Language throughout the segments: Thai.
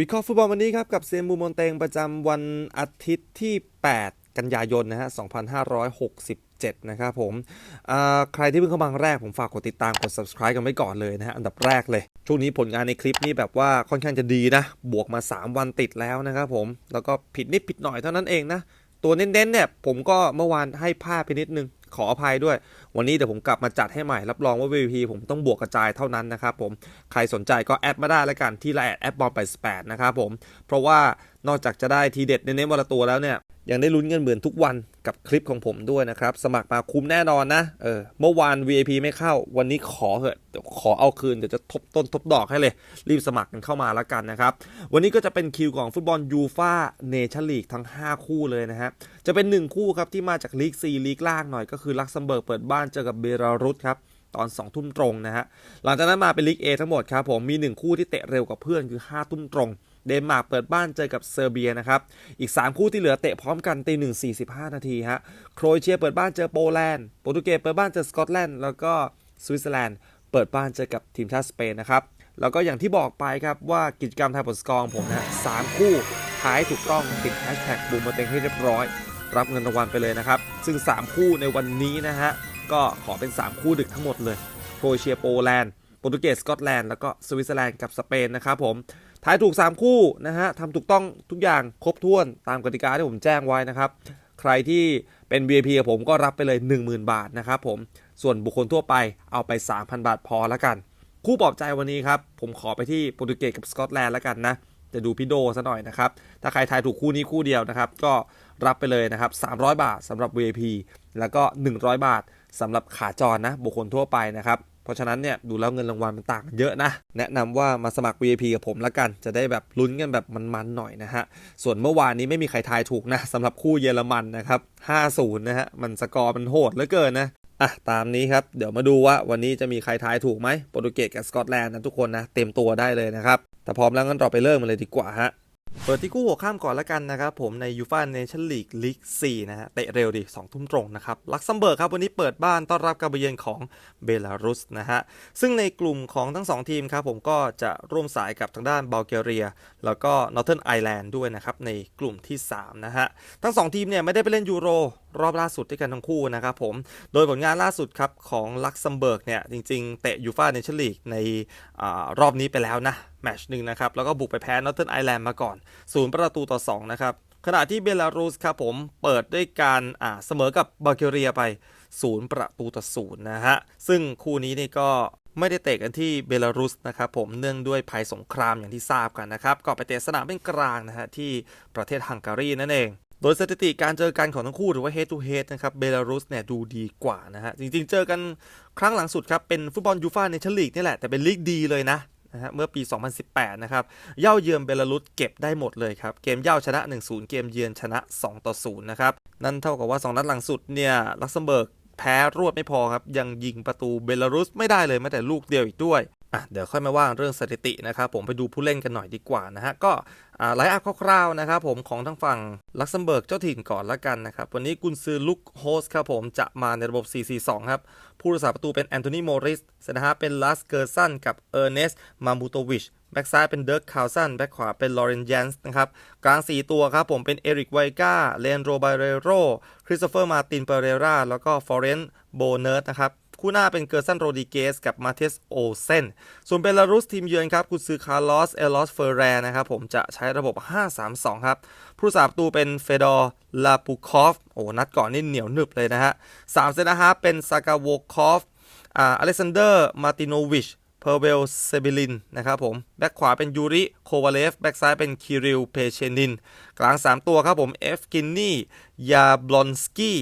วิเคราะห์ฟุตบอลวันนี้ครับ กับเซยนบูมอนเตงประจำวันอาทิตย์ที่ 8 กันยายนนะฮะ 2567 นะครับผมอ่าใครที่เพิ่งเข้ามาแรกผมฝากกดติดตามกด subscribe กันไว้ก่อนเลยนะฮะ อันดับแรกเลย ช่วงนี้ผลงานในคลิปนี้แบบว่าค่อนข้างจะดีนะ บวกมา 3 วันติดแล้วนะครับผม แล้วก็ผิดนิดผิดหน่อยเท่านั้นเองนะ ตัวเน้นๆเนี่ยผมก็เมื่อวานให้พลาดไปนิดนึง ขออภัยด้วย วันนี้เดี๋ยวผมกลับมาจัดให้ใหม่ รับรองว่า VP ผมต้องบวกกระจายเท่านั้นนะครับผมใครสนใจก็แอดมาได้แล้วกันที่ไลน์แอดบอลไปแปดนะครับผมเพราะว่านอกจากจะได้ทีเด็ดเน้นๆวันละตัวแล้วเนี่ยยังได้ลุ้นเงินเหมือนทุกวัน กับคลิปของผมด้วยนะครับ สมัครมาคุ้มแน่นอนนะ เออ เมื่อวาน VIP ไม่เข้า วันนี้ขอเหอะเดี๋ยวขอเอาคืน เดี๋ยวจะทบต้นทบดอกให้เลย รีบสมัครกันเข้ามาแล้วกันนะครับ วันนี้ก็จะเป็นคิวของฟุตบอลยูฟาเนชั่นลีกทั้ง 5 คู่เลยนะฮะ จะเป็น 1 คู่ครับที่มาจากลีก4ลีกล่างหน่อยก็คือลักเซมเบิร์กเปิดบ้านเจอกับเบลารุสครับตอน2ทุ่มตรงนะฮะ หลังจากนั้นมาเป็นลีก A ทั้งหมดครับผม มี 1 คู่ที่เตะเร็วกว่าเพื่อนคือ5ทุ่มตรง เดนมาร์กเปิดบ้านเจอกับเซอร์เบียนะครับ อีก 3 คู่ที่เหลือเตะพร้อมกันตีหนึ่งสี่สิบห้านาทีฮะ โครเอเชียเปิดบ้านเจอโปแลนด์ โปรตุเกสเปิดบ้านเจอสกอตแลนด์ แล้วก็สวิตเซอร์แลนด์เปิดบ้านเจอกับทีมชาติสเปนนะครับ แล้วก็อย่างที่บอกไปครับว่ากิจกรรมทายผลสกอร์ของผมนะสามคู่ท้ายถูกต้องติดแฮชแท็กบูมมาเต็งให้เรียบร้อย รับเงินรางวัลไปเลยนะครับ ซึ่ง 3 คู่ในวันนี้นะฮะ ก็ขอเป็น 3 คู่ดึกทั้งหมดเลย โครเอเชียโปแลนด์ โปรตุเกสสกอตแลนด์ แล้วก็สวิตเซอร์แลนด์กับสเปนนะครับผม ทายถูก 3 คู่นะฮะทำถูกต้องทุกอย่างครบถ้วนตามกติกาที่ผมแจ้งไว้นะครับ ใครที่เป็น VIP กับผมก็รับไปเลย 10,000 บาทนะครับผมส่วนบุคคลทั่วไปเอาไป 3,000 บาทพอแล้วกัน คู่ปลอบใจวันนี้ครับ ผมขอไปที่โปรตุเกสกับสกอตแลนด์แล้วกันนะจะดูพี่โดซะหน่อยนะครับ ถ้าใครทายถูกคู่นี้คู่เดียวนะครับ ก็รับไปเลยนะครับ 300 บาทสำหรับ VIP แล้วก็ 100 บาทสำหรับขาจรนะบุคคลทั่วไปนะครับ เพราะฉะนั้นเนี่ยดูแล้วเงินรางวัลมันต่างเยอะนะ แนะนำว่ามาสมัคร VIP กับผมละกัน จะได้แบบลุ้นกันแบบมันๆหน่อยนะฮะ ส่วนเมื่อวานนี้ไม่มีใครทายถูกนะสำหรับคู่เยอรมันนะครับ 5-0 นะฮะ มันสกอร์มันโหดเหลือเกินนะอะตามนี้ครับ เดี๋ยวมาดูว่าวันนี้จะมีใครทายถูกไหมโปรตุเกสกับสกอตแลนด์นะทุกคนนะ เต็มตัวได้เลยนะครับ แต่พร้อมแล้วงั้นเราไปเริ่มกันเลยดีกว่าฮะ เปิดที่คู่หัวข้ามก่อนละกันนะครับผมในยูฟ่าเนชั่นลีกลีก4นะฮะเตะเร็วดิ2ทุ่มตรงนะครับลักซัมเบิร์กครับวันนี้เปิดบ้านต้อนรับการไปเยือนของเบลารุสนะฮะซึ่งในกลุ่มของทั้ง 2 ทีมครับผมก็จะร่วมสายกับทางด้านบัลแกเรีย แล้วก็นอร์เทิร์นไอร์แลนด์ด้วยนะครับในกลุ่มที่ 3 นะฮะทั้ง 2 ทีมเนี่ยไม่ได้ไปเล่นยูโร รอบล่าสุดด้วยกันทั้งคู่นะครับผม โดยผลงานล่าสุดครับของลักซัมเบิร์กเนี่ย จริงๆ เตะยูฟาเนชั่นลีกในอรอบนี้ไปแล้วนะ แมชหนึ่งนะครับ แล้วก็บุกไปแพ้นอร์เทิร์นไอร์แลนด์มาก่อนศูนย์ประตูต่อ 2 นะครับ ขณะที่เบลารุสครับผมเปิดด้วยการเสมอกับบัลแกเรียไป0ประตูต่อศูนย์นะฮะ ซึ่งคู่นี้นี่ก็ไม่ได้เตะกันที่เบลารุสนะครับผมเนื่องด้วยภัยสงครามอย่างที่ทราบกันนะครับ ก็ไปเตะสนามเป็นกลางนะฮะที่ประเทศฮังการีนั่นเอง โดยสถิติการเจอกันของทั้งคู่หรือว่า head to head นะครับ เบลารุสเนี่ยดูดีกว่านะฮะ จริงๆ เจอกันครั้งหลังสุดครับ เป็นฟุตบอลยูฟ่าเนชั่นลีกนี่แหละ แต่เป็นลีกดีเลยนะนะฮะเมื่อปี 2018 นะครับ เย่าเยือนเบลารุสเก็บได้หมดเลยครับ เกมเย่าชนะ 1-0 เกมเยือนชนะ2ต่อ0นะครับ นั่นเท่ากับว่า 2 นัดหลังสุดเนี่ยลักเซมเบิร์กแพ้รวดไม่พอครับ ยังยิงประตูเบลารุสไม่ได้เลยแม้แต่ลูกเดียวอีกด้วย อะเดี๋ยวค่อยมาว่าเรื่องสถิตินะครับผมไปดูผู้เล่นกันหน่อยดีกว่านะฮะก็ไลฟ์อัพคร่าวๆนะครับผมของทั้งฝั่งลักเซมเบิร์กเจ้าถิ่นก่อนละกันนะครับวันนี้กุนซือลุกโฮสครับผมจะมาในระบบ 4-4-2 ครับ ผู้รักษาประตูเป็นแอนโทนีโมริสเซนะฮะเป็นลัสเกอร์สันกับเออร์เนสมามูโตวิชแบ็กซ้ายเป็นเดิร์กคาวสันแบ็กขวาเป็นลอเรนแจนส์นะครับกลาง 4 ตัวครับผมเป็นเอริกไวก้าเลนโรบาเรโรคริสโตเฟอร์มาตินเปเรราแล้วก็ฟอเรนโบเนิร์ตนะครับ คู่หน้าเป็นเกอร์ซันโรดิเกสกับมาเทสโอเซนส่วนเบลารุสทีมเยือนครับกุซือคาร์ลอสเอลอสเฟอร์แรนะครับผมจะใช้ระบบ 5-3-2 ครับ ผู้สาประตูเป็นเฟดอร์ลาปูคอฟโอ้นัดก่อนนี่เหนียวหนึบเลยนะฮะสามเซนนะฮะเป็นซากาโวคอฟอ่าอเล็กซานเดอร์มาติโนวิชเพอร์เวลเซบิลินนะครับผม แบ็กขวาเป็นยูริโควาเลฟ แบ็กซ้ายเป็นคิริลเพเชนิน กลาง 3 ตัวครับผม เอฟกินนี่ ยาบลอนสกี้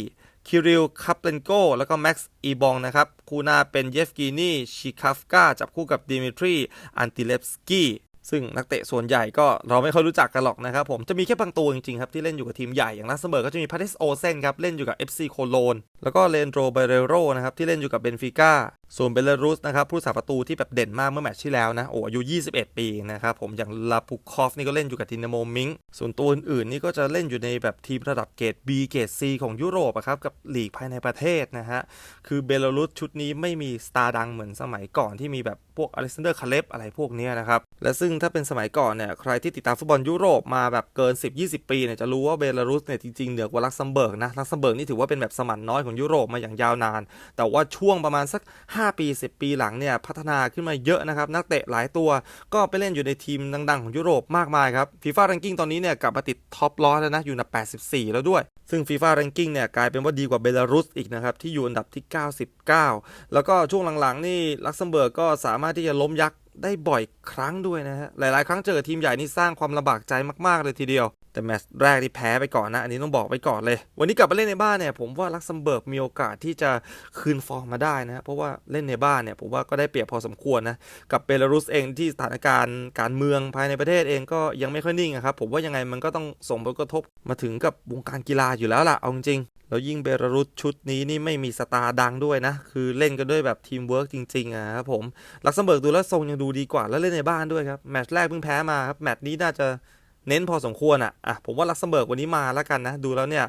คิริลคัปเลนโกแล้วก็แม็กซ์อีบองนะครับ คู่หน้าเป็นเยฟกินีชิคาฟกาจับคู่กับดิมิทรีอันติเลฟสกี้ซึ่งนักเตะส่วนใหญ่ก็เราไม่ค่อยรู้จักกันหรอกนะครับผมจะมีแค่บางตัวจริงๆครับ ที่เล่นอยู่กับทีมใหญ่อย่างลักเซมเบิร์กก็จะมีพาเทสโอเซนครับ เล่นอยู่กับ FC โคโลนแล้วก็เลนโดรเบเรโรนะครับ ที่เล่นอยู่กับเบนฟิก้า ส่วนเบลารุสนะครับผู้สาประตูที่แบบเด่นมากเมื่อแมตช์ที่แล้วนะโอ้อายุ 21 ปีนะครับผมอย่างลาปุคอฟนี่ก็เล่นอยู่กับดินาโมมิงส่วนตัวอื่นๆนี่ก็จะเล่นอยู่ในแบบทีมระดับเกรด B เกรด C ของยุโรปครับกับหลีกภายในประเทศนะฮะคือเบลารุสชุดนี้ไม่มีสตาร์ดังเหมือนสมัยก่อนที่มีแบบพวกอเล็กซานเดอร์คาเลฟอะไรพวกนี้นะครับและซึ่งถ้าเป็นสมัยก่อนเนี่ยใครที่ติดตามฟุตบอลยุโรปมาแบบเกิน 10-20 ปีเนี่ยจะรู้ว่าเบลารุสเนี่ยจริงๆเหนือกว่าลักเซมเบิร์กนะลักเซมเบิร์กนี่ถือว่าเป็นแบบสมันน้อยของยุโรปมาอย่างยาวนาน แต่ว่าช่วงประมาณสัก5 5 ปี 10 ปีหลังเนี่ยพัฒนาขึ้นมาเยอะนะครับ นักเตะหลายตัวก็ไปเล่นอยู่ในทีมดังๆ ของยุโรปมากมายครับฟีฟ่าแรงกิ้งตอนนี้เนี่ยกลับมาติดท็อปร้อยแล้วนะ อยู่อันดับ 84 แล้วด้วย ซึ่งฟีฟ่าแรงกิ้งเนี่ยกลายเป็นว่าดีกว่าเบลารุสอีกนะครับ ที่อยู่อันดับที่ 99 แล้วก็ช่วงหลังๆนี่ลักเซมเบิร์กก็สามารถที่จะล้มยักษ์ ได้บ่อยครั้งด้วยนะฮะ หลายๆ ครั้งเจอทีมใหญ่นี่สร้างความลำบากใจมากๆเลยทีเดียว แต่แมตช์แรกที่แพ้ไปก่อนนะ อันนี้ต้องบอกไปก่อนเลย วันนี้กลับมาเล่นในบ้านเนี่ยผมว่าลักเซมเบิร์กมีโอกาสที่จะคืนฟอร์มมาได้นะเพราะว่าเล่นในบ้านเนี่ยผมว่าก็ได้เปรียบพอสมควรนะ กับเบลารุสเองที่สถานการณ์การเมืองภายในประเทศเองก็ยังไม่ค่อยนิ่งครับผมว่ายังไงมันก็ต้องส่งผลกระทบมาถึงกับวงการกีฬาอยู่แล้วล่ะเอาจริง แล้วยิ่งเบรารุสชุดนี้นี่ไม่มีสตาร์ดังด้วยนะ คือเล่นกันด้วยแบบทีมเวิร์กจริงๆอะครับผมลักเซมเบิร์กดูแล้วทรงยังดูดีกว่าแล้วเล่นในบ้านด้วยครับ แมตช์แรกเพิ่งแพ้มาครับ แมตช์นี้น่าจะ เน้นพอสมควรอะอะผมว่าลักเซมเบิร์กวันนี้มาแล้วกันนะ ดูแล้วเนี่ย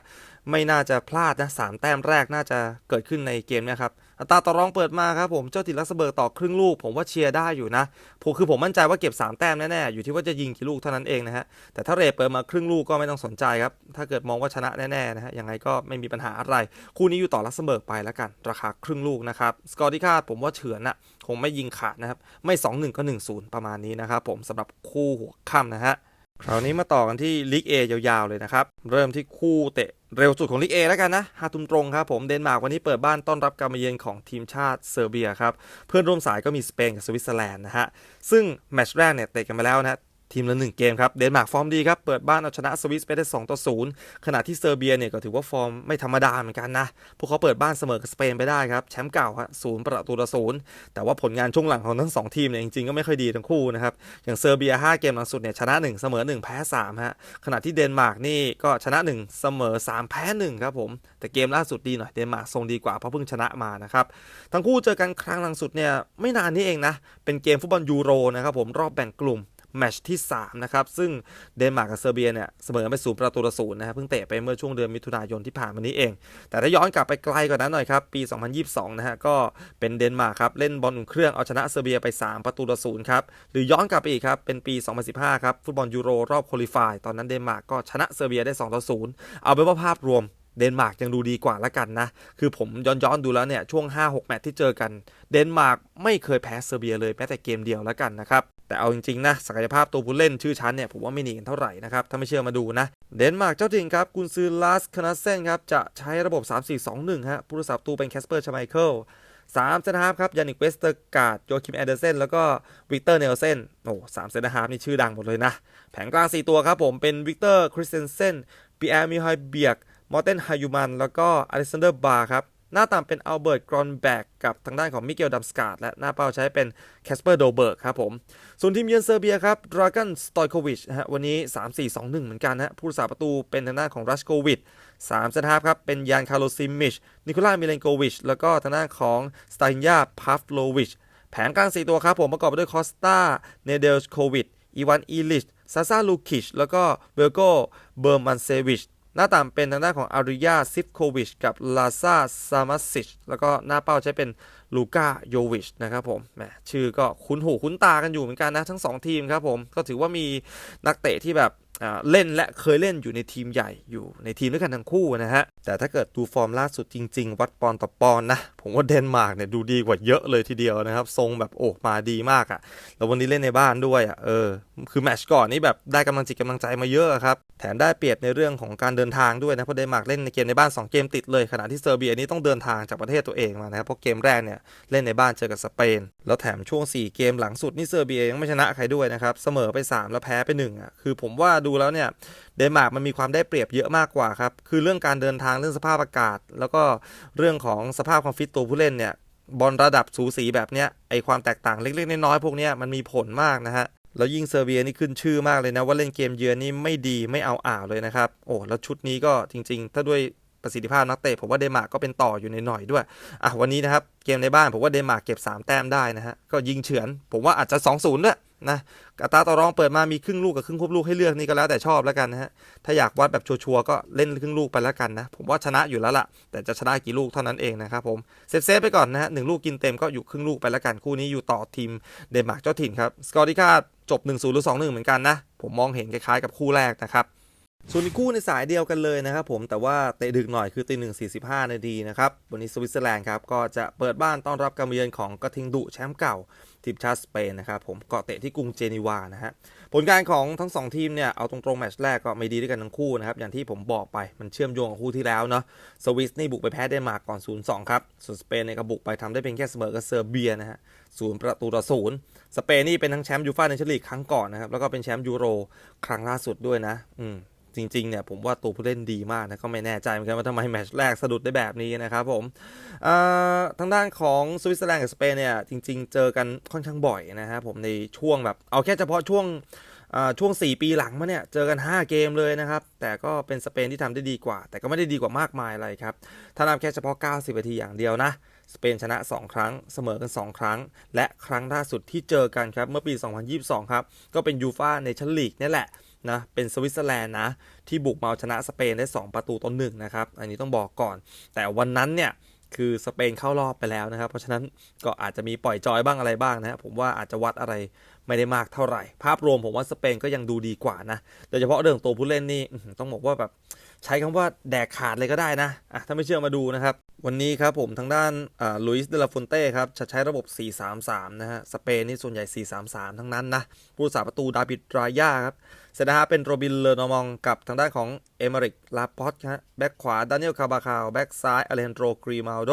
ไม่น่าจะพลาดนะสามแต้มแรกน่าจะเกิดขึ้นในเกมนี่ยครับอัตราต่อรองเปิดมาครับผมเจ้าถิ่นลักเซมเบิร์กต่อครึ่งลูก ผมว่าเชียร์ได้อยู่นะผมคือผมมั่นใจว่าเก็บ 3 แต้มแน่ๆอยู่ที่ว่าจะยิงกี่ลูกเท่านั้นเองนะฮะแต่ถ้าเรทเปิดมาครึ่งลูกก็ไม่ต้องสนใจครับถ้าเกิดมองว่าชนะแน่ๆนะฮะยังไงก็ไม่มีปัญหาอะไร คู่นี้อยู่ต่อลักเซมเบิร์กไปแล้วกัน ราคาครึ่งลูกนะครับสกอร์ที่คาดผมว่าเฉือนอะคงไม่ยิงขาดนะครับไม่ 2-1ก็1-0ประมาณนี้นะครับผมสำหรับคู่หัวค่ำนะฮะ คราวนี้มาต่อกันที่ลีกเอยาวๆเลยนะครับ เริ่มที่คู่เตะเร็วสุดของลีกเอแล้วกันนะฮาทุมตรงครับผมเดนมาร์กวันนี้เปิดบ้านต้อนรับการมาเยือนของทีมชาติเซอร์เบียครับ เพื่อนร่วมสายก็มีสเปนกับสวิตเซอร์แลนด์นะฮะ ซึ่งแมตช์แรกเนี่ยเตะกันมาแล้วนะ ทีมละหนึ่งเกมครับ เดนมาร์กฟอร์มดีครับ เปิดบ้านเอาชนะสวิสไปได้2ต่อ0ขณะที่เซอร์เบียเนี่ยก็ถือว่าฟอร์มไม่ธรรมดาเหมือนกันนะ พวกเขาเปิดบ้านเสมอกับสเปนไปได้ครับแชมป์เก่าครับศูนย์ประตูต่อศูนย์แต่ว่าผลงานช่วงหลังของทั้งสองทีมเนี่ยจริงๆก็ไม่ค่อยดีทั้งคู่นะครับ อย่างเซอร์เบีย 5 เกมหลังสุดเนี่ยชนะ 1 เสมอ 1 แพ้3ฮะ ขณะที่เดนมาร์กนี่ก็ชนะ 1 เสมอ 3 แพ้1ครับผม แต่เกมล่าสุดดีหน่อย เดนมาร์กทรงดีกว่าเพราะเพิ่งชนะมานะครับทั้งคู่เจอกันครั้งหลังสุดเนี่ยไม่นานนี้เองนะเป็นเกมฟุตบอลยูโรนะครับผมรอบแบ่งกลุ่ม แมตช์ที่ 3 นะครับ ซึ่งเดนมาร์กกับเซอร์เบียเนี่ยเสมอไปศูนย์ประตูต่อศูนย์นะครับเพิ่งเตะไปเมื่อช่วงเดือนมิถุนายนที่ผ่านมานี้เอง แต่ถ้าย้อนกลับไปไกลกว่านั้นหน่อยครับ ปี 2022 นะฮะก็เป็นเดนมาร์กครับ เล่นบอลอุ่นเครื่องเอาชนะเซอร์เบียไป 3 ประตูต่อศูนย์ครับหรือย้อนกลับไปอีกครับเป็นปี 2015 ครับฟุตบอลยูโรรอบโคลิฟายตอนนั้นเดนมาร์กก็ชนะเซอร์เบียได้2ต่อ0เอาเป็นว่าภาพรวมเดนมาร์กยังดูดีกว่าละกันนะ คือผมย้อนย้อนดูแล้วเนี่ยช่วง 5-6 แมตช์ที่เจอกัน เดนมาร์กไม่เคยแพ้เซอร์เบียเลยแม้แต่เกมเดียวละกันนะครับ แต่เอาจริงๆนะศักยภาพตัวผู้เล่นชื่อชั้นเนี่ยผมว่าไม่หนีกันเท่าไหร่นะครับถ้าไม่เชื่อมาดูนะ เดนมาร์กเจ้าถิ่นครับกุนซือลาสคานาเซนครับจะใช้ระบบ 3-4-2-1 ฮะผู้รักษาประตูเป็นแคสเปอร์ชไมเคิลสามเซนฮาร์ฟครับยานิกเวสเตอร์การ์ดโยคิมแอนเดอร์เซนแล้วก็วิกเตอร์เนลเซนโอ้สามเซนฮาร์ฟนี่ชื่อดังหมดเลยนะ แผงกลาง 4 ตัวครับผมเป็นวิกเตอร์คริสเตนเซนปีแอร์มิฮอยเบียกมอร์เตนฮายูมันแล้วก็อเล็กซานเดอร์บาร์ครับ หน้าตามเป็นอัลเบิร์ตกรอนแบกกับทางด้านของมิเกลดัมสกาดและหน้าเป้าใช้เป็นแคสเปอร์โดเบิร์กครับผม ส่วนทีมเยือนเซอร์เบียครับดรากันสตอยโควิชฮะวันนี้ 3-4-2-1 เหมือนกันฮะผู้รักษาประตูเป็นทางด้านของรัชโกวิช3เซนทาร์ฟครับเป็นยานคาร์โลซิมิชนิโคล่ามิเลนโกวิชแล้วก็ทางด้านของสไตนยาพาฟโลวิชแผงกลาง 4 ตัวครับผมประกอบไปด้วยคอสตาเนเดลโควิชอีวานอีลิชซาซาลูคิชแล้วก็เบลโกเบอร์มันเซวิช หน้าต่างเป็นทางด้านของอาริยาซิฟโควิชกับลาซาซามาซิชแล้วก็หน้าเป้าใช้เป็นลูกาโยวิชนะครับผมแหมชื่อก็คุ้นหูคุ้นตากันอยู่เหมือนกันนะทั้ง 2 ทีมครับผมก็ถือว่ามีนักเตะที่แบบเล่นและเคยเล่นอยู่ในทีมใหญ่อยู่ในทีมด้วยกันทั้งคู่นะฮะ แต่ถ้าเกิดดูฟอร์มล่าสุดจริง ๆ วัดปอนต่อปอนนะ ผมว่าเดนมาร์กเนี่ยดูดีกว่าเยอะเลยทีเดียวนะครับ ทรงแบบโอ้มาดีมากอะ่ะ แล้ววันนี้เล่นในบ้านด้วยอะ่ะเออ คือแมตช์ก่อนนี่แบบได้กำลังจิตกำลังใจมาเยอะครับ แถมได้เปรียบในเรื่องของการเดินทางด้วยนะ เพราะเดนมาร์กเล่นในเกมในบ้าน 2 เกมติดเลยขณะที่เซอร์เบียนี่ต้องเดินทางจากประเทศตัวเองมานะครับเพราะเกมแรกเนี่ยเล่นในบ้านเจอกับสเปน แล้วแถมช่วง 4 เกมหลังสุดนี่เซอร์เบียยังไม่ชนะใครด้วยนะครับเสมอไป 3 แล้วแพ้ไป1อะคือผมว่าดูแล้วเนี่ย เดนมาร์กมันมีความได้เปรียบเยอะมากกว่าครับ คือเรื่องการเดินทางเรื่องสภาพอากาศ แล้วก็เรื่องของสภาพความฟิตตัวผู้เล่นเนี่ยบอลระดับสูสีแบบเนี้ยไอความแตกต่างเล็กๆน้อยๆพวกเนี้ยมันมีผลมากนะฮะแล้วยิ่งเซอร์เบียนี่ขึ้นชื่อมากเลยนะว่าเล่นเกมเยือนนี่ไม่ดีไม่เอาอ่าวเลยนะครับ โอ้แล้วชุดนี้ก็จริง ๆ ถ้าด้วยประสิทธิภาพนักเตะผมว่าเดนมาร์กก็เป็นต่ออยู่ในหน่อยด้วยอะวันนี้นะครับเกมในบ้านผมว่าเดนมาร์กเก็บ 3 แต้มได้นะฮะก็ยิงเฉือน ผมว่าอาจจะ 2-0ด้วย นะอัตราต่อรองเปิดมามีครึ่งลูกกับครึ่งควบลูกให้เลือกนี่ก็แล้วแต่ชอบแล้วกันนะฮะถ้าอยากวัดแบบชัวร์ๆก็เล่นครึ่งลูกไปแล้วกันนะผมว่าชนะอยู่แล้วล่ะ แต่จะชนะกี่ลูกเท่านั้นเองนะครับผมเซฟเซฟๆไปก่อนนะฮะหนึ่งลูกกินเต็มก็อยู่ครึ่งลูกไปแล้วกันคู่นี้อยู่ต่อทีมเดนมาร์กเจ้าถิ่นครับสกอร์ที่คาดจบ1-0หรือ2-1เหมือนกันนะผมมองเห็นคล้ายๆกับคู่แรกนะครับ ส่วนอีกคู่ในสายเดียวกันเลยนะครับผมแต่ว่าเตะดึกหน่อยคือตีหนึ่งสี่สิบห้านาทีนะครับ วันนี้สวิตเซอร์แลนด์ครับ ก็จะเปิดบ้านต้อนรับการมาเยือนของกระทิงดุแชมป์เก่าทีมชาติสเปนนะครับผมก็เตะที่กรุงเจนีวานะฮะผลการของทั้งสองทีมเนี่ย เอาตรงๆ แมตช์แรกก็ไม่ดีด้วยกันทั้งคู่นะครับ อย่างที่ผมบอกไปมันเชื่อมโยงกับคู่ที่แล้วเนาะสวิสนี่บุกไปแพ้เดนมาร์กก่อน 0-2 ครับ ส่วนสเปนเนี่ยก็บุกไปทำได้เพียงแค่เสมอกับเซอร์เบียนะฮะศูนย์ประตูต่อศูนย์สเปนนี่เป็นทั้งแชมป์ยูฟ่าเนชลีกครั้งก่อนนะครับแล้วก็เป็นแชมป์ยูโรครั้งล่าสุดด้วยนะอืม จริงๆเนี่ยผมว่าตัวผู้เล่นดีมากนะก็ไม่แน่ใจเหมือนกันว่าทำไมแมตช์แรกสะดุดได้แบบนี้นะครับผมทางด้านของสวิตเซอร์แลนด์กับสเปนเนี่ยจริง ๆ เจอกันค่อนข้างบ่อยนะครับผมในช่วงแบบเอาแค่เฉพาะช่วงช่วง 4 ปีหลังมาเนี่ยเจอกัน 5 เกมเลยนะครับ แต่ก็เป็นสเปนที่ทำได้ดีกว่า แต่ก็ไม่ได้ดีกว่ามากมายอะไรครับ ถ้านับแค่เฉพาะ 90 นาทีอย่างเดียวนะ สเปนชนะ 2 ครั้งเสมอกัน 2 ครั้ง และครั้งล่าสุดที่เจอกันครับ เมื่อปี 2022 ครับ ก็เป็นยูฟาเนชั่นลีกนี่แหละ นะเป็นสวิตเซอร์แลนด์นะ ที่บุกมาชนะสเปนได้ 2 ประตูต่อหนึ่งนะครับ อันนี้ต้องบอกก่อน แต่วันนั้นเนี่ยคือสเปนเข้ารอบไปแล้วนะครับ เพราะฉะนั้นก็อาจจะมีปล่อยจอยบ้างอะไรบ้างนะฮะผมว่าอาจจะวัดอะไรไม่ได้มากเท่าไหร่ ภาพรวมผมว่าสเปนก็ยังดูดีกว่านะโดยเฉพาะเรื่องตัวผู้เล่นนี่ต้องบอกว่าแบบ ใช้คำว่าแดกขาดเลยก็ได้นะอะถ้าไม่เชื่อมาดูนะครับ วันนี้ครับผมทางด้านลุยส์เดลาฟอนเต้ครับจะใช้ระบบ 4-3-3 นะฮะ สเปนนี่ส่วนใหญ่ 4-3-3 ทั้งนั้นนะผู้รักษาประตูดาบิดรายาครับเซนเตอร์ฮาเป็นโรบินเลอนอมองกับทางด้านของเอเมริกลาปอตฮะแบ็กขวาดานิเอลคาบาคาวแบ็กซ้ายอเลนโดรกรีมาโด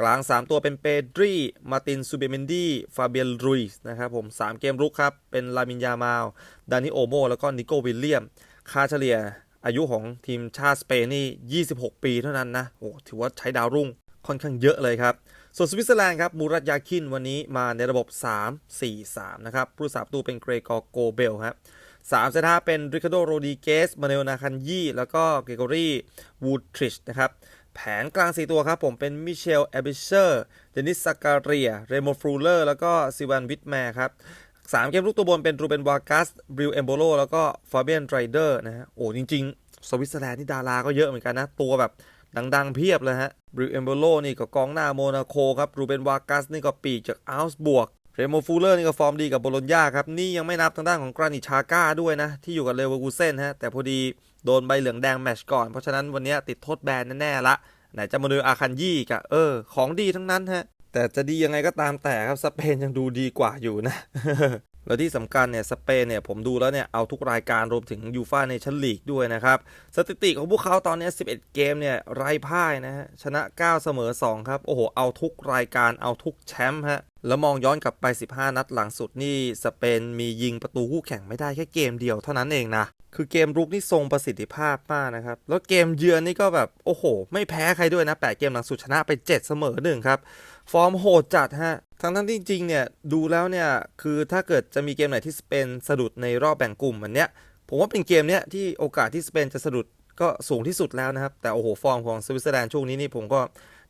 กลาง 3 ตัวเป็นเปดรีมาตินซูเบเมนดีฟาเบียลรุยส์นะครับผม 3 เกมรุกครับ เป็นลามินยามาลดานิโอโม แล้วก็นิโกวิลเลียม ค่าเฉลี่ย อายุของทีมชาติสเปนนี่ 26 ปีเท่านั้นนะโอ้ถือว่าใช้ดาวรุ่งค่อนข้างเยอะเลยครับ ส่วนสวิตเซอร์แลนด์ครับมูรัตยาคินวันนี้มาในระบบ 3-4-3 นะครับผู้รักษาประตูเป็นเกรกอโกเบลครับสามเซนทาเป็นริคาโดโรดิเกสมาเนลนาคันยี่แล้วก็เกรกอรีวูดทริชนะครับแผนกลาง 4 ตัวครับผมเป็นมิเชลแอบิเชอร์ เดนิสซากาเรีย เรโมฟรูเลอร์ แล้วก็ซิวันวิทแมร์ครับ สามเกมลูกตัวบนเป็นรูเบนวากัสบริวเอมโบโลแล้วก็ฟาเบียนไรเดอร์นะฮะโอ้จริง ๆ สวิตเซอร์แลนด์นี่ดาราก็เยอะเหมือนกันนะ ตัวแบบดัง ๆ เพียบเลยฮะบริวเอมโบโลนี่ก็กองหน้าโมนาโคครับรูเบนวากัสนี่ก็ปีกจากอัลส์บวกเรโมฟูเลอร์นี่ก็ฟอร์มดีกับโบโลญญาครับ นี่ยังไม่นับทางด้านของกรานิชาก้าด้วยนะ ที่อยู่กับเลเวอร์กูเซนฮะ แต่พอดีโดนใบเหลืองแดงแมชก่อน เพราะฉะนั้นวันนี้ติดโทษแบนแน่ ๆ ละ ไหนจะมาดูอาคันยี่กับเออ ของดีทั้งนั้นฮะ แต่จะดียังไงก็ตามแต่ครับสเปนยังดูดีกว่าอยู่นะแล้วที่สำคัญเนี่ยสเปนเนี่ยผมดูแล้วเนี่ยเอาทุกรายการรวมถึงยูฟาเนชั่นลีกด้วยนะครับ สถิติของพวกเขาตอนนี้ 11 เกมเนี่ยไร้พ่ายนะฮะชนะ 9 เสมอ 2 ครับ โอ้โห เอาทุกรายการเอาทุกแชมป์ฮะแล้วมองย้อนกลับไป 15 นัดหลังสุดนี่สเปนมียิงประตูคู่แข่งไม่ได้แค่เกมเดียวเท่านั้นเองนะ คือเกมรุกนี่ทรงประสิทธิภาพมากนะครับ แล้วเกมเยือนนี่ก็แบบโอ้โห ไม่แพ้ใครด้วยนะ 8 เกมหลังสุดชนะไป 7 เสมอหนึ่งครับ ฟอร์มโหดจัดฮะ ทั้งทั้งที่จริงๆเนี่ย ดูแล้วเนี่ย คือถ้าเกิดจะมีเกมไหนที่สเปนสะดุดในรอบแบ่งกลุ่มวันเนี้ย ผมว่าเป็นเกมเนี้ยที่โอกาสที่สเปนจะสะดุดก็สูงที่สุดแล้วนะครับ แต่โอ้โหฟอร์มของสวิตเซอร์แลนด์ช่วงนี้นี่ผมก็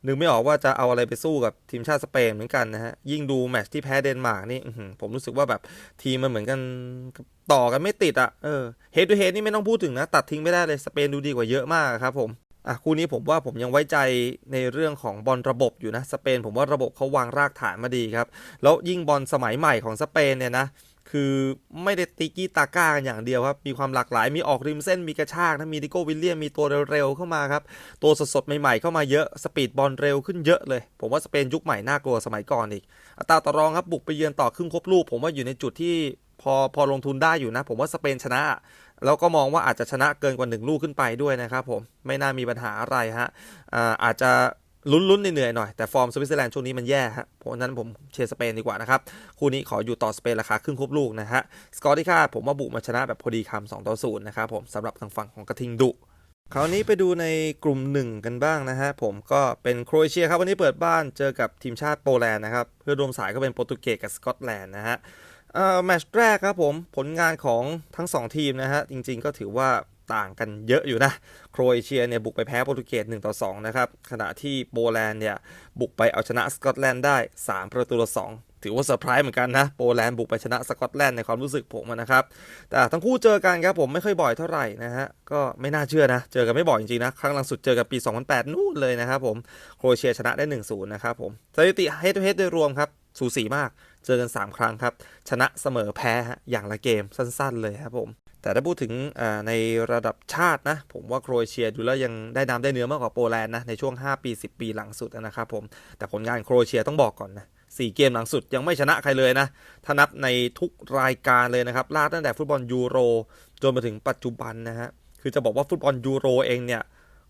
นึกไม่ออกว่าจะเอาอะไรไปสู้กับทีมชาติสเปนเหมือนกันนะฮะ ยิ่งดูแมตช์ที่แพ้เดนมาร์กนี่ผมรู้สึกว่าแบบทีมมันเหมือนกันต่อกันไม่ติดอะ่ะ เออเฮด o ูเฮดนี่ไม่ต้องพูดถึงนะ ตัดทิ้งไม่ได้เลย สเปนดูดีกว่าเยอะมากครับผม อะคู่นี้ผมว่าผมยังไว้ใจในเรื่องของบอลระบบอยู่นะสเปน ผมว่าระบบเขาวางรากฐานมาดีครับ แล้วยิ่งบอลสมัยใหม่ของสเปนเนี่ยนะคือไม่ได้ติกี้ตาก้ากันอย่างเดียวครับ มีความหลากหลาย มีออกริมเส้น มีกระชากนะ มีดิโก้วิลเลียม มีตัวเร็วๆเข้ามาครับ ตัวสดๆ ใหม่ๆ เข้ามาเยอะ สปีดบอลเร็วขึ้นเยอะเลย ผมว่าสเปนยุคใหม่น่ากลัวสมัยก่อนอีก อัตราต่อรองครับบุกไปเยือนต่อครึ่งครบลูก ผมว่าอยู่ในจุดที่พอพอลงทุนได้อยู่นะ ผมว่าสเปนชนะ แล้วก็มองว่าอาจจะชนะเกินกว่า 1 ลูกขึ้นไปด้วยนะครับผมไม่น่ามีปัญหาอะไรฮะอาจจะลุ้นๆเหนื่อยๆหน่อย แต่ฟอร์มสวิตเซอร์แลนด์ช่วงนี้มันแย่ฮะเพราะนั้นผมเชียร์สเปนดีกว่านะครับ คู่นี้ขออยู่ต่อสเปนราคาครึ่งครบลูกนะฮะ สกอร์ที่คาดผมว่าบุกมาชนะแบบพอดีคำ2ต่อ0นะครับผมสำหรับทางฝั่งของกระทิงดุคราวนี้ไปดูในกลุ่มหนึ่งกันบ้างนะฮะ ผมก็เป็นโครเอเชียครับ วันนี้เปิดบ้านเจอกับทีมชาติโปแลนด์นะครับ เพื่อรวมสายก็เป็นโปรตุเกสกับสกอตแลนด์นะฮะ แมตช์แรกครับผมผลงานของทั้ง 2 ทีมนะฮะ จริงๆก็ถือว่าต่างกันเยอะอยู่นะ โครเอเชียเนี่ยบุกไปแพ้โปรตุเกส1ต่อ2นะครับ ขณะที่โปแลนด์เนี่ยบุกไปเอาชนะสกอตแลนด์ได้ 3 ประตูต่อ2ถือว่าเซอร์ไพรส์เหมือนกันนะ โปแลนด์บุกไปชนะสกอตแลนด์ในความรู้สึกผมนะครับ แต่ทั้งคู่เจอกันครับผมไม่ค่อยบ่อยเท่าไหร่นะฮะ ก็ไม่น่าเชื่อนะ เจอกันไม่บ่อยจริงๆนะ ครั้งล่าสุดเจอกันปี 2008 นู่นเลยนะครับผม โครเอเชียชนะได้ 1-0 นะครับผม สถิติเฮด o ูเฮดโดยรวมครับ สูสีมาก เจอกัน 3 ครั้งครับ ชนะเสมอแพ้ฮะอย่างละเกมสั้นๆเลยครับผม แต่ถ้าพูดถึงในระดับชาตินะ ผมว่าโครเอเชียดูแล้วยังได้น้ำได้เนื้อมากกว่าโปแลนด์นะ ในช่วง 5 ปี 10 ปีหลังสุดนะครับผม แต่ผลงานโครเอเชียต้องบอกก่อนนะ4เกมหลังสุดยังไม่ชนะใครเลยนะ ถ้านับในทุกรายการเลยนะครับลากตั้งแต่ฟุตบอลยูโร จนมาถึงปัจจุบันนะฮะ คือจะบอกว่าฟุตบอลยูโรเองเนี่ย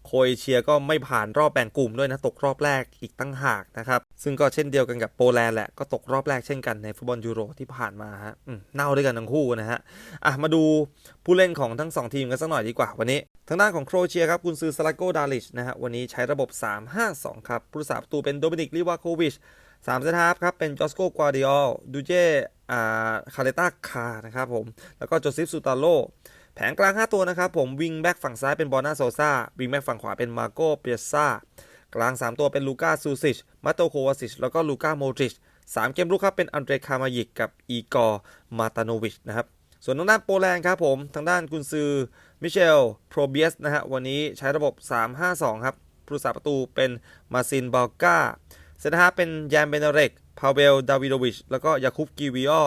โครเอเชียก็ไม่ผ่านรอบแบ่งกลุ่มด้วยนะ ตกรอบแรกอีกตั้งหากนะครับ ซึ่งก็เช่นเดียวกันกับโปแลนด์แหละ ก็ตกรอบแรกเช่นกันในฟุตบอลยูโรที่ผ่านมาฮะเน่าด้วยกันทั้งคู่นะฮะอะมาดูผู้เล่นของทั้ง 2 ทีมกันสักหน่อยดีกว่าวันนี้ ทางด้านของโครเอเชียครับกุนซือสลาโกดาลิชนะฮะวันนี้ใช้ระบบ 3-5-2 ครับผู้รักษาประตูเป็นโดมินิกลิวาโควิชสามเซนฮาฟครับเป็นจอสโกกวาดิออลดูเจอ่าคาเลต้าคานะครับผม แล้วก็โจซิฟซูตาโลแผงกลาง 5 ตัวนะครับผมวิงแบ็กฝั่งซ้ายเป็นบอนาโซซาวิงแบ็กฝั่งขวาเป็นมาโกเปียซ่า กลาง 3 ตัวเป็นลูก้าซูซิช มาโตโควาซิช แล้วก็ลูก้าโมดริชสามเกมรุกครับเป็นอันเดรคามายิกกับอีกอร์มาตาโนวิชนะครับ ส่วนทางด้านโปแลนด์ครับผม ทางด้านกุนซือมิเชลโปรเบียสนะฮะวันนี้ใช้ระบบ 3-5-2 ครับผู้รักษาประตูเป็นมาซินบาลกาเซนฮาเป็นยานเบนเรกพาเวล ดาวิโดวิช แล้วก็ยาคุปกิวิออ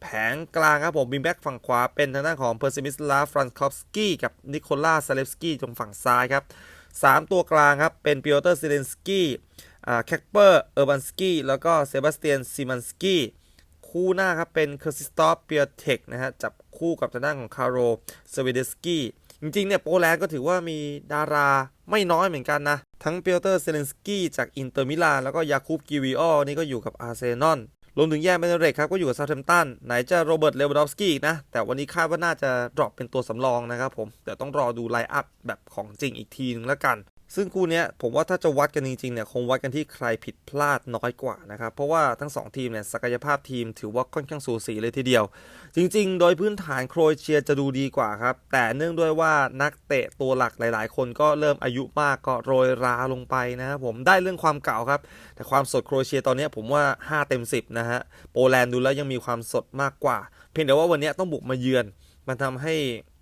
แผงกลางครับผมบิมแบ็กฝั่งขวาเป็นทางด้านของเพอร์ซิมิสลาฟรันคอฟสกี้กับนิโคล่าซาเลฟสกี้ตรงฝั่งซ้ายครับ สามตัวกลางครับ เป็นปิโอเตอร์ซิเลนสกี้แคคเปอร์เออร์บันสกี้แล้วก็เซบาสเตียนซิมันสกี้คู่หน้าครับเป็นเคอร์ซิสตอฟเปียเทคนะฮะจับคู่กับทางด้านของคาร์โรเซเวเดสกี้จริงๆเนี่ยโปแลนด์ก็ถือว่ามีดาราไม่น้อยเหมือนกันนะ ทั้งเปียเตอร์เซเลนสกี้จากอินเตอร์มิลานแล้วก็ยาคูบกิวิออนี่ก็อยู่กับอาร์เซนอล รวมถึงแย่เมนเรกครับก็อยู่กับซาเทมตันไหนจะโรเบิร์ตเลวดอฟสกี้นะ แต่วันนี้คาดว่าน่าจะดรอปเป็นตัวสำรองนะครับผมเดี๋ยวต้องรอดูไลน์อัพแบบของจริงอีกทีนึงแล้วกัน ซึ่งคู่เนี้ยผมว่าถ้าจะวัดกันจริงๆเนี่ยคงวัดกันที่ใครผิดพลาดน้อยกว่านะครับเพราะว่าทั้ง 2 ทีมเนี่ยศักยภาพทีมถือว่าค่อนข้างสูสีเลยทีเดียว จริงๆ โดยพื้นฐานโครเอเชียจะดูดีกว่าครับ แต่เนื่องด้วยว่านักเตะตัวหลักหลาย ๆ คนก็เริ่มอายุมากก็โรยราลงไปนะครับผมได้เรื่องความเก่าครับ แต่ความสดโครเอเชียตอนนี้ผมว่า 5 เต็ม 10นะฮะโปแลนด์ดูแล้วยังมีความสดมากกว่า เพียงแต่ว่าวันนี้ต้องบุกมาเยือน มันทำให้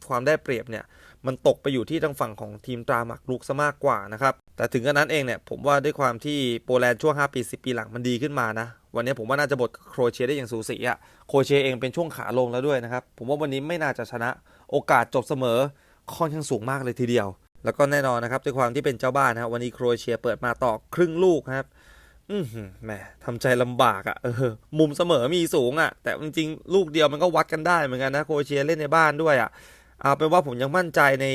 ความได้เปรียบเนี่ยมันตกไปอยู่ที่ทางฝั่งของทีมตราหมักลุกซะมากกว่านะครับ แต่ถึงกระนั้นเองเนี่ยผมว่าด้วยความที่โปแลนด์ช่วง 5 ปี 10 ปีหลังมันดีขึ้นมานะ วันนี้ผมว่าน่าจะบทโครเอเชียได้อย่างสูสีอะโครเอเชียเองเป็นช่วงขาลงแล้วด้วยนะครับ ผมว่าวันนี้ไม่น่าจะชนะโอกาสจบเสมอค่อนข้างสูงมากเลยทีเดียว แล้วก็แน่นอนนะครับด้วยความที่เป็นเจ้าบ้านนะวันนี้โครเอเชียเปิดมาต่อครึ่งลูกครับ อือหือแหมทำใจลำบากอะ่ะเออมุมเสมอมีสูงอะ่ะ แต่จริงๆลูกเดียวมันก็วัดกันได้เหมือนกันนะโคเชียเล่นในบ้านด้วยอะ่ะเอาเป็นว่าผมยังมั่นใจใน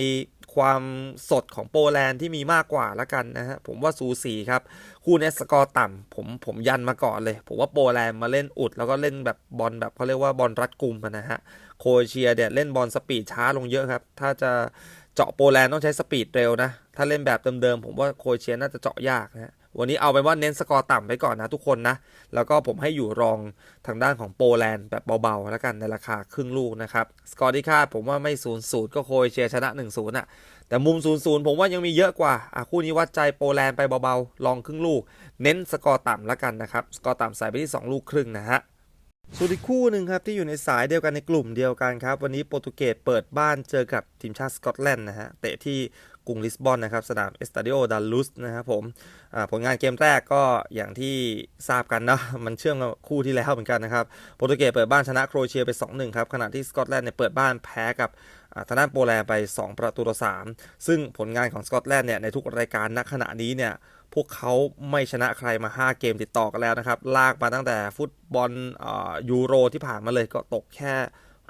ความสดของโปแลนด์ที่มีมากกว่าละกันนะฮะผมว่าสูสีครับ คู่นี้สกอร์ต่ำผมผมยันมาก่อนเลย ผมว่าโปแลนด์มาเล่นอุด แล้วก็เล่นแบบบอลแบบเขาเรียกว่าบอลรัดกุมนะฮะโคเชียเนี่ยเล่นบอลสปีดช้าลงเยอะครับ ถ้าจะเจาะโปแลนด์ต้องใช้สปีดเร็วนะ ถ้าเล่นแบบเดิมๆผมว่าโคเอเชียน่าจะเจาะยากนะฮะ วันนี้เอาไปนว่าเน้นสกอร์ต่ำไปก่อนนะทุกคนนะ แล้วก็ผมให้อยู่รองทางด้านของโปแลนด์แบบเบาๆแล้วกันในราคาครึ่งลูกนะครับ สกอร์ที่คาดผมว่าไม่0ูนย์ก็โครเชียชนะ1 0อะ แต่มุม0ูนย์ผมว่ายังมีเยอะกว่า อะคู่นี้วัดใจโปแลนด์ไปเบาๆ ลองครึ่งลูก เน้นสกอร์ต่ำแล้วกันนะครับ สกอร์ต่ำใส่ไปที่ 2 ลูกครึ่งนะฮะส่วนอีกคู่หนึ่งครับที่อยู่ในสายเดียวกันในกลุ่มเดียวกันครับ วันนี้โปรตุเกสเปิดบ้านเจอกับทีมชาติสกอตแลนด์นะฮะเตะที่ กรุงลิสบอนนะครับสนามเอสตาดิโอดัลลุสนะครับผมผลงานเกมแรกก็อย่างที่ทราบกันนะมันเชื่อมกับคู่ที่แล้วเหมือนกันนะครับโปรตุเกสเปิดบ้านชนะโครเอเชียไป 2-1 ครับขณะที่สกอตแลนด์เนี่ยเปิดบ้านแพ้กับทางด้านโปแลนด์ไป 2 ประตูต่อ 3 ซึ่งผลงานของสกอตแลนด์เนี่ยในทุกรายการณขณะนี้เนี่ยพวกเขาไม่ชนะใครมา 5 เกมติดต่อกันแล้วนะครับ ลากมาตั้งแต่ฟุตบอลยูโรที่ผ่านมาเลยก็ตกแค่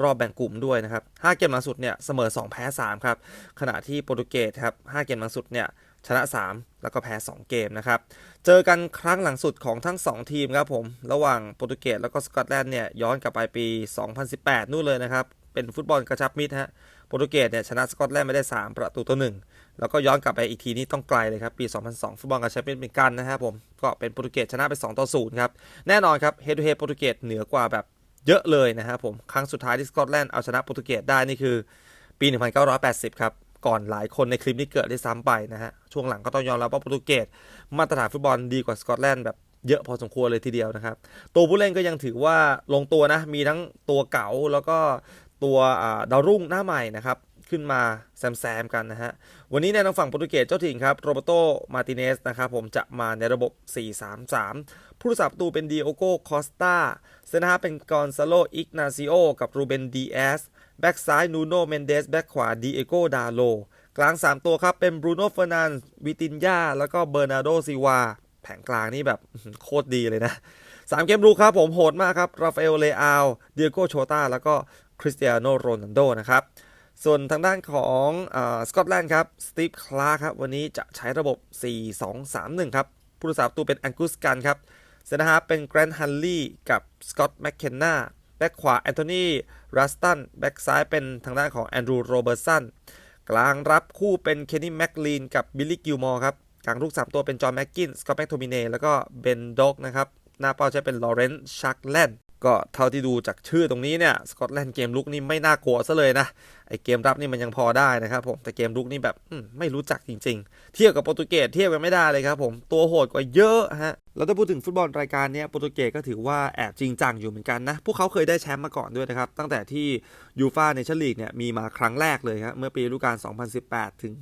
รอบแบ่งกลุ่มด้วยนะครับ 5 เกมหลังสุดเนี่ยเสมอ 2 แพ้ 3 ครับ ขณะที่โปรตุเกสครับ 5 เกมหลังสุดเนี่ยชนะ 3 แล้วก็แพ้ 2 เกมนะครับ เจอกันครั้งหลังสุดของทั้ง 2 ทีมครับผม ระหว่างโปรตุเกสแล้วก็สกอตแลนด์เนี่ยย้อนกลับไปปี 2018 นู่นเลยนะครับ เป็นฟุตบอลกระชับมิตรฮะ โปรตุเกสเนี่ยชนะสกอตแลนด์ไม่ได้ 3 ประตูต่อหนึ่งแล้วก็ย้อนกลับไปอีกทีนี้ต้องไกลเลยครับ ปี 2002 ฟุตบอลกระชับมิตรเหมือนกันนะครับผม ก็เป็นโปรตุเกสชนะไป 2 ต่อ 0 ครับ แน่นอนครับเฮดทูเฮดโปรตุเกสเหนือกว่าแบบ เยอะเลยนะครับผม ครั้งสุดท้ายที่สกอตแลนด์เอาชนะโปรตุเกสได้นี่คือ ปี 1980 ครับ ก่อนหลายคนในคลิปนี้เกิดได้ซ้ำไปนะฮะ ช่วงหลังก็ต้องยอมรับว่าโปรตุเกสมาตรฐานฟุตบอลดีกว่าสกอตแลนด์แบบเยอะพอสมควรเลยทีเดียวนะครับ ตัวผู้เล่นก็ยังถือว่าลงตัวนะ มีทั้งตัวเก๋าแล้วก็ตัวดาวรุ่งหน้าใหม่นะครับ ขึ้นมาแซมๆกันนะฮะ วันนี้ในทางฝั่งโปรตุเกสเจ้าถิ่นครับโรเบโตมาติเนสนะครับผมจะมาในระบบ 4-3-3 ผู้รักษาประตูเป็นดิโอโกคอสตาเซนฮาเป็นกอนซาโลอิกนาซิโอกับรูเบนดีเอสแบ็กซ้ายนูโนเมนเดสแบ็กขวาดิเอโกดาโลกลาง 3 ตัวครับเป็นบรูโน่เฟอร์นันด์วิตินยาแล้วก็เบอร์นาร์โดซิวาแผงกลางนี่แบบโคตรดีเลยนะสามเกมรุกครับผมโหดมากครับ ราฟาเอลเลอาลเดียโกโชตาแล้วก็คริสเตียโนโรนัลโดนะครับ ส่วนทางด้านของสกอตแลนด์ครับสตีฟคลาร์ครับวันนี้จะใช้ระบบ 4-2-3-1 ครับ ผู้รักษาประตูเป็นแองกุสกันครับเซนฮาเป็นแกรนท์ฮันลี่กับสกอตแมคเคนนาแบ็กขวาแอนโทนีรัสตันแบ็กซ้ายเป็นทางด้านของแอนดรูโรเบอร์สันกลางรับคู่เป็นเคนนี่แม็กลีนกับบิลลี่กิลมอร์ครับกลางลูกสามตัวเป็นจอห์นแม็กกินสกอตแม็กโทมิเนแล้วก็เบนด็อกนะครับหน้าเป้าใช้เป็นลอเรนซ์ชักแลนด์ ก็เท่าที่ดูจากชื่อตรงนี้เนี่ยสกอตแลนด์เกมลุกนี่ไม่น่ากลัวซะเลยนะไอเกมรับนี่มันยังพอได้นะครับผมแต่เกมลุกนี่แบบไม่รู้จักจริง ๆ เทียบกับโปรตุเกสเทียบกันไม่ได้เลยครับผมตัวโหดกว่าเยอะฮะแล้วถ้าพูดถึงฟุตบอลรายการนี้โปรตุเกสก็ถือว่าแอบจริงจังอยู่เหมือนกันนะพวกเขาเคยได้แชมป์มาก่อนด้วยนะครับตั้งแต่ที่ยูฟาเนชั่นลีกเนี่ยมีมาครั้งแรกเลยครับเมื่อปีฤดูกาล2018 ถึง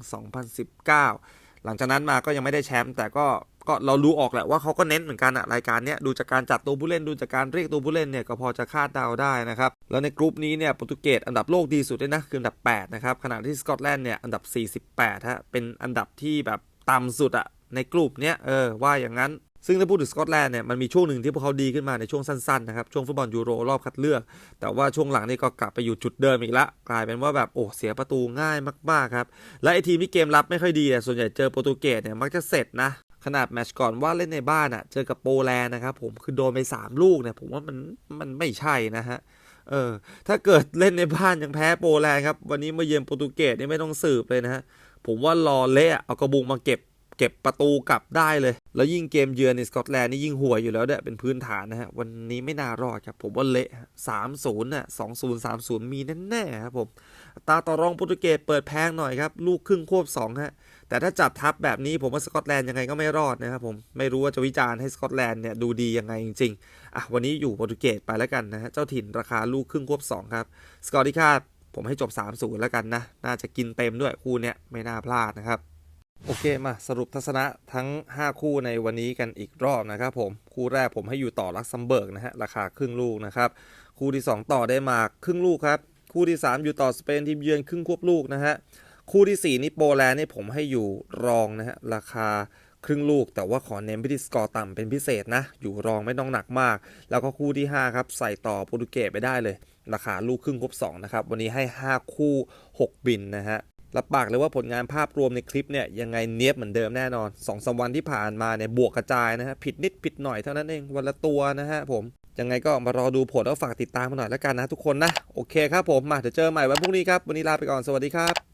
2019 หลังจากนั้นมาก็ยังไม่ได้แชมป์แต่ก็ ก็เรารู้ออกแหละว่าเขาก็เน้นเหมือนกันอะรายการเนี้ยดูจากการจัดตัวผู้เล่นดูจากการเรียกตัวผู้เล่นเนี่ยก็พอจะคาดเดาได้นะครับแล้วในกลุ่มนี้เนี่ยโปรตุเกสอันดับโลกดีสุดเลยนะคืออันดับ 8 นะครับขณะที่สกอตแลนด์เนี่ยอันดับ 48ฮะเป็นอันดับที่แบบต่ำสุดอะในกลุ่มเนี้ยเออว่าอย่างนั้น ซึ่งถ้าพูดถึงสกอตแลนด์เนี่ยมันมีช่วงหนึ่งที่พวกเขาดีขึ้นมาในช่วงสั้นๆนะครับช่วงฟุตบอลยูโรรอบคัดเลือก แต่ว่าช่วงหลังนี่ก็กลับไปอยู่จุดเดิมอีกละกลายเป็นว่าแบบโอ้เสียประตูง่ายมากๆครับและไอทีมที่เกมรับไม่ค่อยดีเนี่ยส่วนใหญ่เจอโปรตุเกสเนี่ยมักจะเสร็จนะขนาดแมตช์ก่อนว่าเล่นในบ้านอะ่ะเจอกับโปแลนด์นะครับผมคือโดนไป 3 ลูกเนี่ยผมว่ามันมันไม่ใช่นะฮะเออถ้าเกิดเล่นในบ้านยังแพ้โปแลนด์ครับวันนี้มาเยือนโปรตุเกสนี่ไม่ต้องสืบเลยนะฮะผมว่ารอเละเอากระบุงมาเก็บ เก็บประตูกลับได้เลย แล้วยิ่งเกมเยือนในสกอตแลนด์นี่ยิ่งห่วยอยู่แล้วเนี่ยเป็นพื้นฐานนะฮะ วันนี้ไม่น่ารอดครับ ผมว่าเละสามศูนย์น่ะสองศูนย์สามศูนย์มีแน่ๆครับผม ตาต่อรองโปรตุเกสเปิดแพงหน่อยครับ ลูกครึ่งควบสองฮะ แต่ถ้าจัดทัพแบบนี้ผมว่าสกอตแลนด์ยังไงก็ไม่รอดนะครับผม ไม่รู้ว่าจะวิจารณ์ให้สกอตแลนด์เนี่ยดูดียังไงจริงๆ อะวันนี้อยู่โปรตุเกสไปแล้วกันนะฮะ เจ้าถิ่นราคาลูกครึ่งควบสองครับ สกอร์ที่คาดผมให้จบ3-0แล้วกันนะ น่าจะกินเต็มด้วยคู่เนี้ยไม่น่าพลาดนะครับ โอเคมาสรุปทัศนะทั้ง 5 คู่ในวันนี้กันอีกรอบนะครับผม คู่แรกผมให้อยู่ต่อลักซัมเบิร์กนะฮะราคาครึ่งลูกนะครับ คู่ที่ 2 ต่อได้มาครึ่งลูกครับ คู่ที่ 3 อยู่ต่อสเปนทีมเยือนครึ่งควบลูกนะฮะคู่ที่ 4 นี่โปแลนด์นี่ผมให้อยู่รองนะฮะราคาครึ่งลูกแต่ว่าขอเน้นไปที่สกอร์ต่ำเป็นพิเศษนะ อยู่รองไม่ต้องหนักมาก แล้วก็คู่ที่ 5 ครับ ใส่ต่อโปรตุเกสไปได้เลย ราคาลูกครึ่งควบ2นะครับ วันนี้ให้ 5 คู่ 6 บินนะฮะ รับปากเลยว่าผลงานภาพรวมในคลิปเนี่ยยังไงเนี้ยบเหมือนเดิมแน่นอน2อสวันที่ผ่านมาเนี่ยบวกกระจายนะฮะผิดนิดผิดหน่อยเท่านั้นเองวันละตัวนะฮะผมยังไงก็มารอดูผลแล้วฝากติดตามมาหน่อยแล้วกันนะทุกคนนะโอเคครับผมมาเดี๋ยวเจอใหม่วันพรุ่งนี้ครับวันนี้ลาไปก่อนสวัสดีครับ